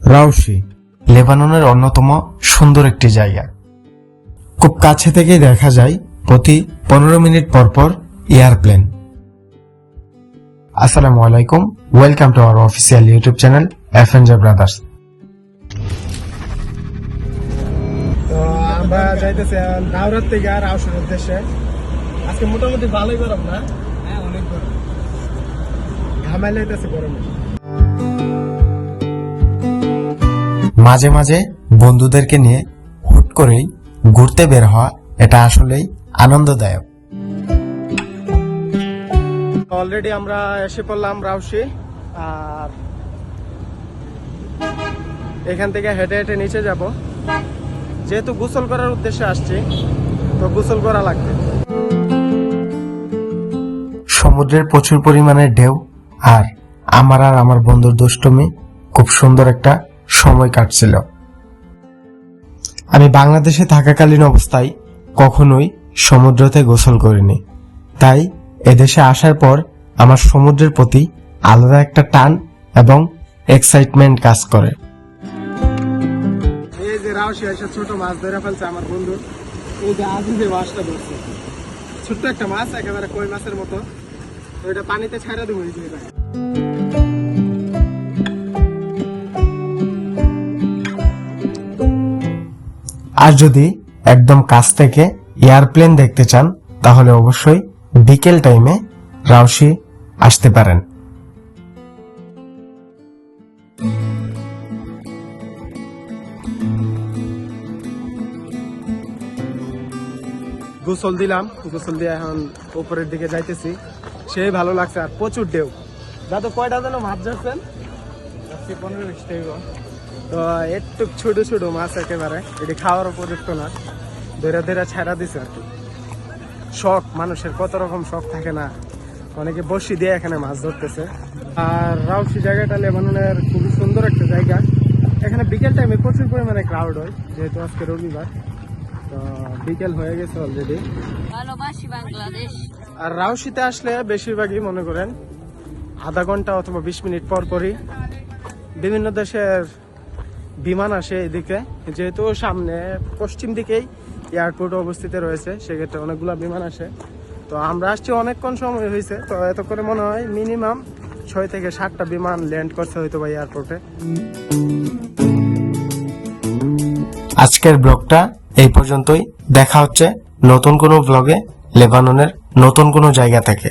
রাউসি লেবাননের অন্যতম সুন্দর একটি জায়গা। খুব কাছে থেকেই দেখা যায় প্রতি পনেরো মিনিট পর পর এয়ারপ্লেন। আসসালামু আলাইকুম welcome to our official YouTube channel অ্যাফেঞ্জার brothers. আমরা যাইতেছি দাওরাত থেকে আর আউসের উদ্দেশ্যে। আজকে মোটামুটি ভালোই গরম না? হ্যাঁ অনেক গরম। ঘামাই লাইতেছে গরমে। মাঝে মাঝে বন্ধুদেরকে নিয়ে হুট করেই ঘুরতে বের হওয়া এটা আসলেই আনন্দদায়ক। অলরেডি আমরা এসে পড়লাম রাউসি আর এখান থেকে হেঁটে হেঁটে নিচে যাব। যেহেতু গোসল করার উদ্দেশ্যে আসছি তো গোসল করা লাগবে। সমুদ্রের প্রচুর পরিমাণে ঢেউ আর আমার আর আমার বন্ধুর দুষ্টমি খুব সুন্দর একটা সময় কাটছিল। আমি বাংলাদেশে থাকাকালীন অবস্থায় কখনোই সমুদ্রতে গোসল করিনি। তাই এদেশে আসার পর আমার সমুদ্রের প্রতি আলাদা একটা টান এবং এক্সাইটমেন্ট কাজ করে। এই যে রাউসি ছোট মাছটা ধরছে। ছোট্ট একটা মাছ, একেবারে কই মাছের মতো। এটা পানিতে ছাড়া দেবো এই যে আর যদি একদম কাছ থেকে এয়ারপ্লেন দেখতে চান তাহলে অবশ্যই বিকেল টাইমে রাউসি আসতে পারেন। গোসল দিলাম গোসল দিয়ে এখন উপরের দিকে যাইতেছি। সেই ভালো লাগছে আর প্রচুর ঢেউ। দাদু কয়টা যেন মাছ ধরছেন পনেরো বিশটা তো একটু ছোট ছোট মাছ একেবারে এটি খাওয়ার উপযুক্ত না। ধরে ধরে ছাড়া দিছে আর কি। শখ মানুষের কত রকম শখ থাকে না। অনেকে বসি দিয়ে এখানে মাছ ধরতেছে। আর রাউসি জায়গাটা লেবাননের খুবই সুন্দর একটা জায়গা। এখানে বিকেল টাইমে প্রচুর পরিমাণে ক্রাউড হয় যেহেতু আজকে রবিবার। তো বিকেল হয়ে গেছে অলরেডি আর রাউসিতে আসলে বেশিরভাগই মনে করেন আধা ঘণ্টা অথবা বিশ মিনিট পর পরই বিভিন্ন দেশের বিমান আসে এদিকে। যেহেতু সামনে পশ্চিম দিকেই এয়ারপোর্ট অবস্থিত রয়েছে, সেক্ষেত্রে অনেকগুলো বিমান আসে। তো আমরা আসছি অনেকক্ষণ সময় হয়েছে, তো এত করে মনে হয় মিনিমাম ছয় থেকে সাতটা বিমান ল্যান্ড করছে হয়তো বা এয়ারপোর্টে। আজকের ব্লগটা এই পর্যন্তই। দেখা হচ্ছে নতুন কোনো ব্লগে, লেবাননের নতুন কোনো জায়গা থেকে।